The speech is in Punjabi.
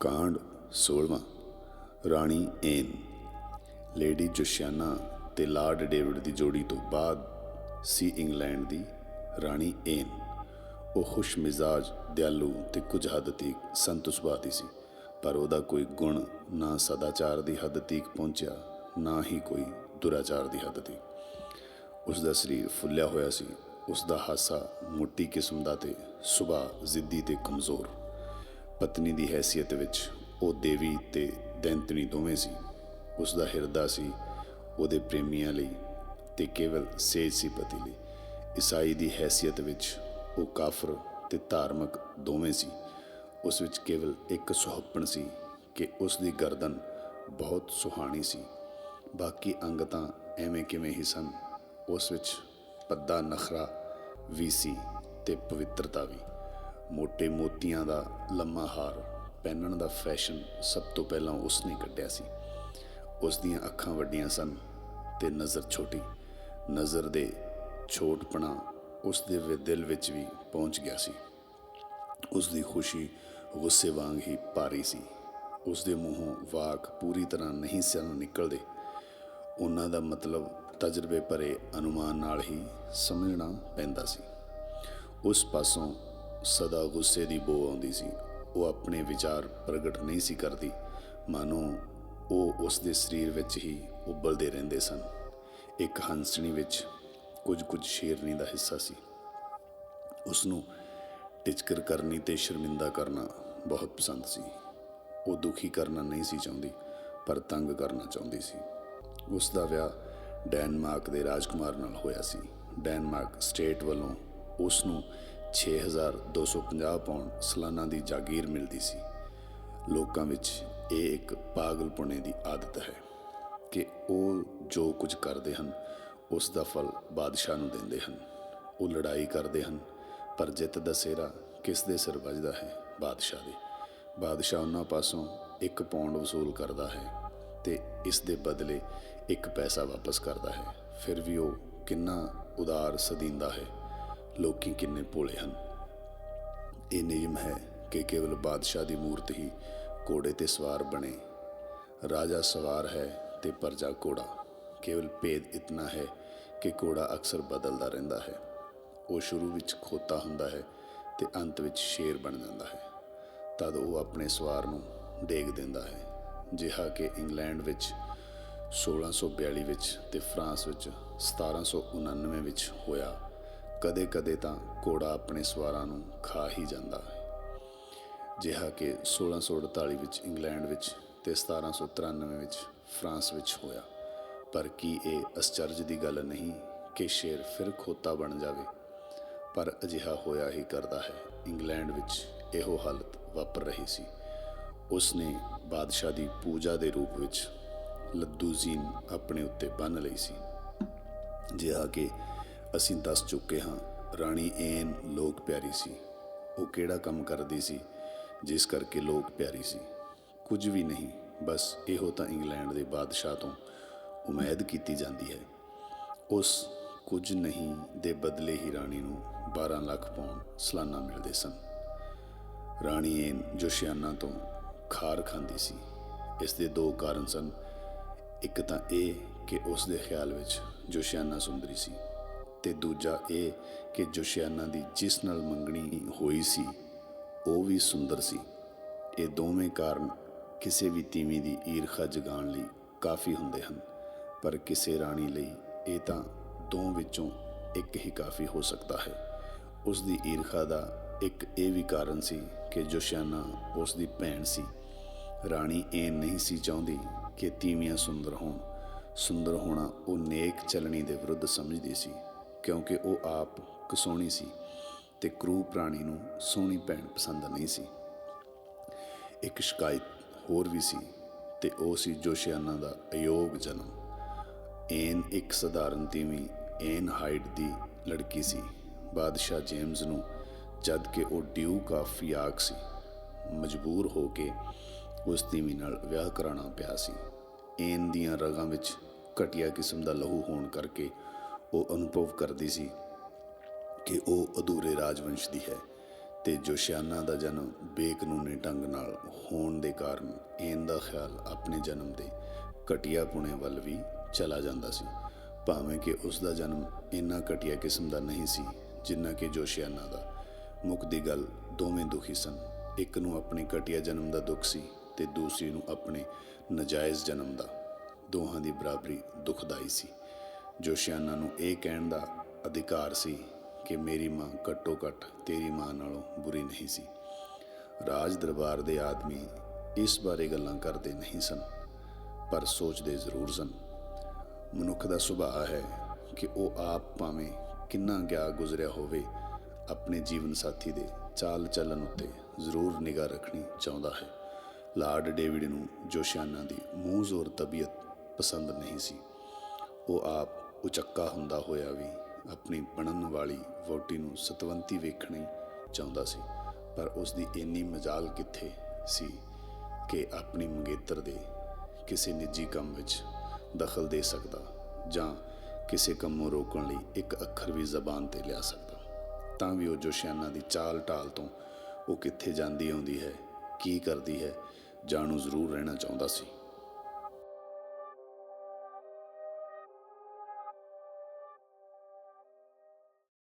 ਕਾਂਡ 16ਵਾਂ ਰਾਣੀ ਐਨ ਲੇਡੀ ਜੋਸ਼ੀਆਨਾ ਤੇ ਲਾਰਡ ਡੇਵਿਡ ਦੀ ਜੋੜੀ ਤੋਂ ਬਾਅਦ ਸੀ ਇੰਗਲੈਂਡ ਦੀ ਰਾਣੀ ਐਨ ਉਹ ਖੁਸ਼ ਮਿਜ਼ਾਜ, ਦਿਆਲੂ ਤੇ ਕੁਝ ਹੱਦ ਤੀਕ ਸੰਤ ਸੁਭਾਅ ਦੀ ਸੀ, ਪਰ ਉਹਦਾ ਕੋਈ ਗੁਣ ਨਾ ਸਦਾਚਾਰ ਦੀ ਹੱਦ ਤੀਕ ਪਹੁੰਚਿਆ, ਨਾ ਹੀ ਕੋਈ ਦੁਰਾਚਾਰ ਦੀ ਹੱਦ ਤੀਕ। ਉਸ ਦਾ ਸਰੀਰ ਫੁੱਲਿਆ ਹੋਇਆ ਸੀ ਉਸ ਦਾ ਹਾਸਾ ਮੋਟੀ ਕਿਸਮ ਦਾ ਤੇ ਸੁਭਾਅ ਜ਼ਿੱਦੀ ਤੇ ਕਮਜ਼ੋਰ। ਪਤਨੀ ਦੀ ਹੈਸੀਅਤ ਵਿੱਚ ਉਹ ਦੇਵੀ ਤੇ ਦੈਂਤਣੀ ਦੋਵੇਂ ਸੀ। ਉਸ ਦਾ ਹਿਰਦਾ ਸੀ ਉਹਦੇ ਪ੍ਰੇਮੀਆਂ ਲਈ ਤੇ ਕੇਵਲ ਸੇਜ ਸੀ ਪਤੀ ਲਈ। ਈਸਾਈ ਦੀ ਹੈਸੀਅਤ ਵਿੱਚ ਉਹ ਕਾਫਰ ਤੇ ਧਾਰਮਿਕ ਦੋਵੇਂ ਸੀ। ਉਸ ਵਿੱਚ ਕੇਵਲ ਇੱਕ ਸੁਹੱਪਣ ਸੀ ਕਿ ਉਸ ਦੀ ਗਰਦਨ ਬਹੁਤ ਸੁਹਾਣੀ ਸੀ। ਬਾਕੀ ਅੰਗ ਤਾਂ ਐਵੇਂ ਕਿਵੇਂ ਹੀ ਸਨ, ਉਸ ਵਿੱਚ ਪੱਦਾ ਨਖਰਾ ਵੀ ਸੀ ਤੇ ਪਵਿੱਤਰਤਾ ਵੀ। ਮੋٹے ਮੋਤੀਆਂ ਦਾ ਲੰਮਾ ਹਾਰ ਪਹਿਨਣ ਦਾ ਫੈਸ਼ਨ ਸਭ ਤੋਂ ਪਹਿਲਾਂ ਉਸ ਨੇ ਕੱਢਿਆ ਸੀ। ਉਸ ਦੀਆਂ ਅੱਖਾਂ ਵੱਡੀਆਂ ਸਨ ਤੇ ਨਜ਼ਰ ਛੋਟੀ। ਨਜ਼ਰ ਦੇ ਛੋਟਪਣਾ ਉਸ ਦੇ ਦਿਲ ਵਿੱਚ ਵੀ ਪਹੁੰਚ ਗਿਆ ਸੀ। ਉਸ ਦੀ ਖੁਸ਼ੀ ਗੁੱਸੇ ਵਾਂਗ ਹੀ ਭਾਰੀ ਸੀ। ਉਸ ਦੇ ਮੂੰਹੋਂ ਵਾਕ ਪੂਰੀ ਤਰ੍ਹਾਂ ਨਹੀਂ ਸਨ ਨਿਕਲਦੇ। ਉਹਨਾਂ ਦਾ ਮਤਲਬ ਤਜਰਬੇ ਭਰੇ ਅਨੁਮਾਨ ਨਾਲ ਹੀ ਸਮਝਣਾ ਪੈਂਦਾ ਸੀ। ਉਸ ਪਾਸੋਂ ਸਦਾ ਗੁੱਸੇ ਦੀ ਬੋ ਆਉਂਦੀ ਸੀ। ਉਹ ਆਪਣੇ ਵਿਚਾਰ ਪ੍ਰਗਟ ਨਹੀਂ ਸੀ ਕਰਦੀ। ਮਾਨੋ, ਉਹ ਉਸ ਦੇ ਸਰੀਰ ਵਿੱਚ ਹੀ ਉਬਲਦੇ ਰਹਿੰਦੇ ਸਨ। ਇੱਕ ਹੰਸਣੀ ਵਿੱਚ ਕੁਝ ਕੁਝ ਸ਼ੇਰਨੀ ਦਾ ਹਿੱਸਾ ਸੀ। ਉਸ ਨੂੰ ਟਿਚਕਰ ਕਰਨੀ ਤੇ ਸ਼ਰਮਿੰਦਾ ਕਰਨਾ ਬਹੁਤ ਪਸੰਦ ਸੀ। ਉਹ ਦੁਖੀ ਕਰਨਾ ਨਹੀਂ ਸੀ ਚਾਹੁੰਦੀ, ਪਰ ਤੰਗ ਕਰਨਾ ਚਾਹੁੰਦੀ ਸੀ। ਉਸ ਦਾ ਵਿਆਹ ਡੈਨਮਾਰਕ ਦੇ ਰਾਜਕੁਮਾਰ ਨਾਲ ਹੋਇਆ ਸੀ। ਡੈਨਮਾਰਕ ਸਟੇਟ ਵੱਲੋਂ ਉਸ ਨੂੰ 6250 ਪਾਉਂਡ ਸਾਲਾਨਾ ਦੀ ਜਾਗੀਰ ਮਿਲਦੀ ਸੀ। ਲੋਕਾਂ ਵਿੱਚ ਇਹ ਇੱਕ ਪਾਗਲਪੁਣੇ ਦੀ ਆਦਤ ਹੈ ਕਿ ਉਹ ਜੋ ਕੁਝ ਕਰਦੇ ਹਨ, ਉਸ ਦਾ ਫਲ ਬਾਦਸ਼ਾਹ ਨੂੰ ਦਿੰਦੇ ਹਨ। ਉਹ ਲੜਾਈ ਕਰਦੇ ਹਨ, ਪਰ ਜਿੱਤ ਦਾ ਸਿਹਰਾ ਕਿਸ ਦੇ ਸਿਰ ਵੱਜਦਾ ਹੈ? ਬਾਦਸ਼ਾਹ ਦੇ। ਬਾਦਸ਼ਾਹ ਉਹਨਾਂ ਪਾਸੋਂ ਇੱਕ ਪੌਂਡ ਵਸੂਲ ਕਰਦਾ ਹੈ ਤੇ ਇਸ ਦੇ ਬਦਲੇ ਇੱਕ ਪੈਸਾ ਵਾਪਸ ਕਰਦਾ ਹੈ। ਫਿਰ ਵੀ ਉਹ ਕਿੰਨਾ ਉਦਾਰ ਸਦੀਂਦਾ ਹੈ। ਲੋਕੀ ਕਿੰਨੇ ਭੋਲੇ ਹਨ। ਇਹ ਨਿਯਮ ਹੈ ਕਿ ਕੇਵਲ ਬਾਦਸ਼ਾਹ ਦੀ ਮੂਰਤ ਹੀ ਘੋੜੇ ਤੇ ਸਵਾਰ ਬਣੇ। ਰਾਜਾ ਸਵਾਰ ਹੈ ਤੇ ਪਰਜਾ ਘੋੜਾ। ਕੇਵਲ ਭੇਦ ਇਤਨਾ ਹੈ ਕਿ ਘੋੜਾ ਅਕਸਰ ਬਦਲਦਾ ਰਹਿੰਦਾ ਹੈ। ਉਹ ਸ਼ੁਰੂ ਵਿੱਚ ਖੋਤਾ ਹੁੰਦਾ ਹੈ ਤੇ ਅੰਤ ਵਿੱਚ ਸ਼ੇਰ ਬਣ ਜਾਂਦਾ ਹੈ। ਤਦ ਉਹ ਆਪਣੇ ਸਵਾਰ ਨੂੰ ਡੇਗ ਦਿੰਦਾ ਹੈ। ਜਿਹਾ ਕਿ ਇੰਗਲੈਂਡ ਵਿੱਚ 1642 ਵਿੱਚ ਤੇ ਫਰਾਂਸ ਵਿੱਚ 1799 ਵਿੱਚ ਹੋਇਆ ਕਦੇ-ਕਦੇ ਤਾਂ ਘੋੜਾ ਆਪਣੇ ਸਵਾਰਾਂ ਨੂੰ ਖਾ ਹੀ ਜਾਂਦਾ ਹੈ। ਜਿਹਾ ਕਿ 1648 ਵਿੱਚ ਇੰਗਲੈਂਡ ਵਿੱਚ ਤੇ 1793 ਵਿੱਚ ਫਰਾਂਸ ਵਿੱਚ ਹੋਇਆ। ਪਰ ਕੀ ਇਹ ਅਸਚਰਜ ਦੀ ਗੱਲ ਨਹੀਂ ਕਿ ਸ਼ੇਰ ਫਿਰ ਖੋਤਾ ਬਣ ਜਾਵੇ? ਪਰ ਅਜਿਹਾ ਹੋਇਆ ਹੀ ਕਰਦਾ ਹੈ। ਇੰਗਲੈਂਡ ਵਿੱਚ ਇਹੋ ਹਾਲਤ ਵਾਪਰ ਰਹੀ ਸੀ। ਉਸ ਨੇ ਬਾਦਸ਼ਾਹ ਦੀ ਪੂਜਾ ਦੇ ਰੂਪ ਵਿੱਚ ਲੱਦੂਜ਼ੀਨ ਆਪਣੇ ਉੱਤੇ ਬੰਨ ਲਈ ਸੀ। ਜਿਹਾ ਕਿ ਅਸੀਂ ਦੱਸ ਚੁੱਕੇ ਹਾਂ, ਰਾਣੀ ਐਨ ਲੋਕ ਪਿਆਰੀ ਸੀ। ਉਹ ਕਿਹੜਾ ਕੰਮ ਕਰਦੀ ਸੀ, ਜਿਸ ਕਰਕੇ ਲੋਕ ਪਿਆਰੀ ਸੀ? ਕੁਝ ਵੀ ਨਹੀਂ, ਬਸ ਇਹੋ ਤਾਂ ਇੰਗਲੈਂਡ ਦੇ ਬਾਦਸ਼ਾਹ ਤੋਂ ਉਮੀਦ ਕੀਤੀ ਜਾਂਦੀ ਹੈ। ਉਸ ਕੁਝ ਨਹੀਂ ਦੇ ਬਦਲੇ ਹੀ ਰਾਣੀ ਨੂੰ 12 ਲੱਖ ਪੌਂਡ ਸਾਲਾਨਾ ਮਿਲਦੇ ਸਨ। ਰਾਣੀ ਐਨ ਜੋਸ਼ਿਆਨਾ ਤੋਂ ਖਾਰ ਖਾਂਦੀ ਸੀ। ਇਸ ਦੇ ਦੋ ਕਾਰਨ ਸਨ। ਇੱਕ ਤਾਂ ਇਹ ਕਿ ਉਸ ਦੇ ਖਿਆਲ ਵਿੱਚ ਜੋਸ਼ਿਆਨਾ ਸੁੰਦਰੀ ਸੀ। ਤੇ ਦੂਜਾ ਇਹ ਕਿ ਜੋਸ਼ੀਆਨਾ ਦੀ ਜਿਸ ਨਾਲ ਮੰਗਣੀ ਹੋਈ ਸੀ, ਉਹ ਵੀ ਸੁੰਦਰ ਸੀ। ਇਹ ਦੋਵੇਂ ਕਾਰਨ ਕਿਸੇ ਵੀ ਤੀਵੀਂ ਦੀ ਈਰਖਾ ਜਗਾਉਣ ਲਈ ਕਾਫੀ ਹੁੰਦੇ ਹਨ, ਪਰ ਕਿਸੇ ਰਾਣੀ ਲਈ ਇਹ ਤਾਂ ਦੋ ਵਿੱਚੋਂ ਇੱਕ ਹੀ ਕਾਫੀ ਹੋ ਸਕਦਾ ਹੈ। ਉਸ ਦੀ ਈਰਖਾ ਦਾ ਇੱਕ ਇਹ ਵੀ ਕਾਰਨ ਸੀ ਕਿ ਜੋਸ਼ੀਆਨਾ ਉਸ ਦੀ ਭੈਣ ਸੀ। ਰਾਣੀ ਇਹ ਨਹੀਂ ਸੀ ਚਾਹੁੰਦੀ ਕਿ ਤੀਵੀਆਂ ਸੁੰਦਰ ਹੋਣ। ਸੁੰਦਰ ਹੋਣਾ ਉਹ ਨੇਕ ਚਲਣੀ ਦੇ ਵਿਰੁੱਧ ਸਮਝਦੀ ਸੀ। ਕਿਉਂਕਿ ਉਹ ਆਪ ਕਸੋਣੀ ਸੀ ਤੇ ਕਰੂ ਪ੍ਰਾਣੀ ਨੂੰ ਸੋਹਣੀ ਭੈਣ ਪਸੰਦ ਨਹੀਂ ਸੀ। ਇੱਕ ਸ਼ਿਕਾਇਤ ਹੋਰ ਵੀ ਸੀ ਤੇ ਉਹ ਸੀ ਜੋਸ਼ੀਆਨਾ ਦਾ ਅਯੋਗ ਜਨਮ। ਐਨ ਇੱਕ ਸਧਾਰਨ ਤੀਵੀਂ ਐਨ ਹਾਈਟ ਦੀ ਲੜਕੀ ਸੀ। ਬਾਦਸ਼ਾਹ ਜੇਮਸ ਨੂੰ ਜਦ ਕਿ ਉਹ ਡਿਊਕ ਆਫ ਯਾਰਕ ਸੀ। ਮਜਬੂਰ ਹੋ ਕੇ ਉਸ ਤੀਵੀਂ ਨਾਲ ਵਿਆਹ ਕਰਾਉਣਾ ਪਿਆ ਸੀ। ਐਨ ਦੀਆਂ ਰਗਾਂ ਵਿੱਚ ਘਟੀਆ ਕਿਸਮ ਦਾ ਲਹੂ ਹੋਣ ਕਰਕੇ ਉਹ ਅਨੁਭਵ ਕਰਦੀ ਸੀ ਕਿ ਉਹ ਅਧੂਰੇ ਰਾਜਵੰਸ਼ ਦੀ ਹੈ ਤੇ ਜੋਸ਼ਿਆਨਾ ਦਾ ਜਨਮ ਬੇਕਾਨੂੰਨੀ ਢੰਗ ਨਾਲ ਹੋਣ ਦੇ ਕਾਰਨ ਐਨ ਦਾ ਖਿਆਲ ਆਪਣੇ ਜਨਮ ਦੇ ਘਟੀਆ ਪੁਣੇ ਵੱਲ ਵੀ ਚਲਾ ਜਾਂਦਾ ਸੀ। ਭਾਵੇਂ ਕਿ ਉਸ ਦਾ ਜਨਮ ਇੰਨਾ ਘਟੀਆ ਕਿਸਮ ਦਾ ਨਹੀਂ ਸੀ ਜਿੰਨਾ ਕਿ ਜੋਸ਼ਿਆਨਾ ਦਾ। ਮੁੱਖ ਦੀ ਗੱਲ ਦੋਵੇਂ ਦੁਖੀ ਸਨ। ਇੱਕ ਨੂੰ ਆਪਣੇ ਘਟੀਆ ਜਨਮ ਦਾ ਦੁੱਖ ਸੀ ਤੇ ਦੂਸਰੀ ਨੂੰ ਆਪਣੇ ਨਜਾਇਜ਼ ਜਨਮ ਦਾ। ਦੋਹਾਂ ਦੀ ਬਰਾਬਰੀ ਦੁਖਦਾਈ ਸੀ। ਜੋਸ਼ਿਆਨਾ ਨੂੰ ਇਹ ਕਹਿਣ ਦਾ ਅਧਿਕਾਰ ਸੀ ਕਿ ਮੇਰੀ ਮਾਂ ਘੱਟੋ ਘੱਟ ਤੇਰੀ ਮਾਂ ਨਾਲੋਂ ਬੁਰੀ ਨਹੀਂ ਸੀ। ਰਾਜ ਦਰਬਾਰ ਦੇ ਆਦਮੀ ਇਸ ਬਾਰੇ ਗੱਲਾਂ ਕਰਦੇ ਨਹੀਂ ਸਨ, ਪਰ ਸੋਚਦੇ ਜ਼ਰੂਰ ਸਨ। ਮਨੁੱਖ ਦਾ ਸੁਭਾਅ ਹੈ ਕਿ ਉਹ ਆਪ ਭਾਵੇਂ ਕਿੰਨਾ ਗਿਆ ਗੁਜ਼ਰਿਆ ਹੋਵੇ, ਆਪਣੇ ਜੀਵਨ ਸਾਥੀ ਦੇ ਚਾਲ ਚੱਲਣ ਉੱਤੇ ਜ਼ਰੂਰ ਨਿਗਾਹ ਰੱਖਣੀ ਚਾਹੁੰਦਾ ਹੈ। ਲਾਰਡ ਡੇਵਿਡ ਨੂੰ ਜੋਸ਼ਿਆਨਾ ਦੀ ਮੂੰਹ ਜ਼ੋਰ ਤਬੀਅਤ ਪਸੰਦ ਨਹੀਂ ਸੀ। ਉਹ ਆਪ ਉਚੱਕਾ ਹੁੰਦਾ ਹੋਇਆ ਵੀ ਆਪਣੀ ਬਣਨ ਵਾਲੀ ਵੋਟੀ ਨੂੰ ਸਤਵੰਤੀ ਵੇਖਣੀ ਚਾਹੁੰਦਾ ਸੀ, ਪਰ ਉਸ ਦੀ ਇੰਨੀ ਮਜਾਲ ਕਿੱਥੇ ਸੀ ਕਿ ਆਪਣੀ ਮੰਗੇਤਰ ਦੇ ਕਿਸੇ ਨਿੱਜੀ ਕੰਮ ਵਿੱਚ ਦਖਲ ਦੇ ਸਕਦਾ ਜਾਂ ਕਿਸੇ ਕੰਮੋਂ ਰੋਕਣ ਲਈ ਇੱਕ ਅੱਖਰ ਵੀ ਜ਼ਬਾਨ ਤੇ ਲਿਆ ਸਕਦਾ। ਤਾਂ ਵੀ ਉਹ ਜੋਸ਼ਿਆਨਾ ਦੀ ਚਾਲ ਟਾਲ ਤੋਂ ਉਹ ਕਿੱਥੇ ਜਾਂਦੀ ਆਉਂਦੀ ਹੈ, ਕੀ ਕਰਦੀ ਹੈ, ਜਾਣੂ ਜ਼ਰੂਰ ਰਹਿਣਾ ਚਾਹੁੰਦਾ ਸੀ।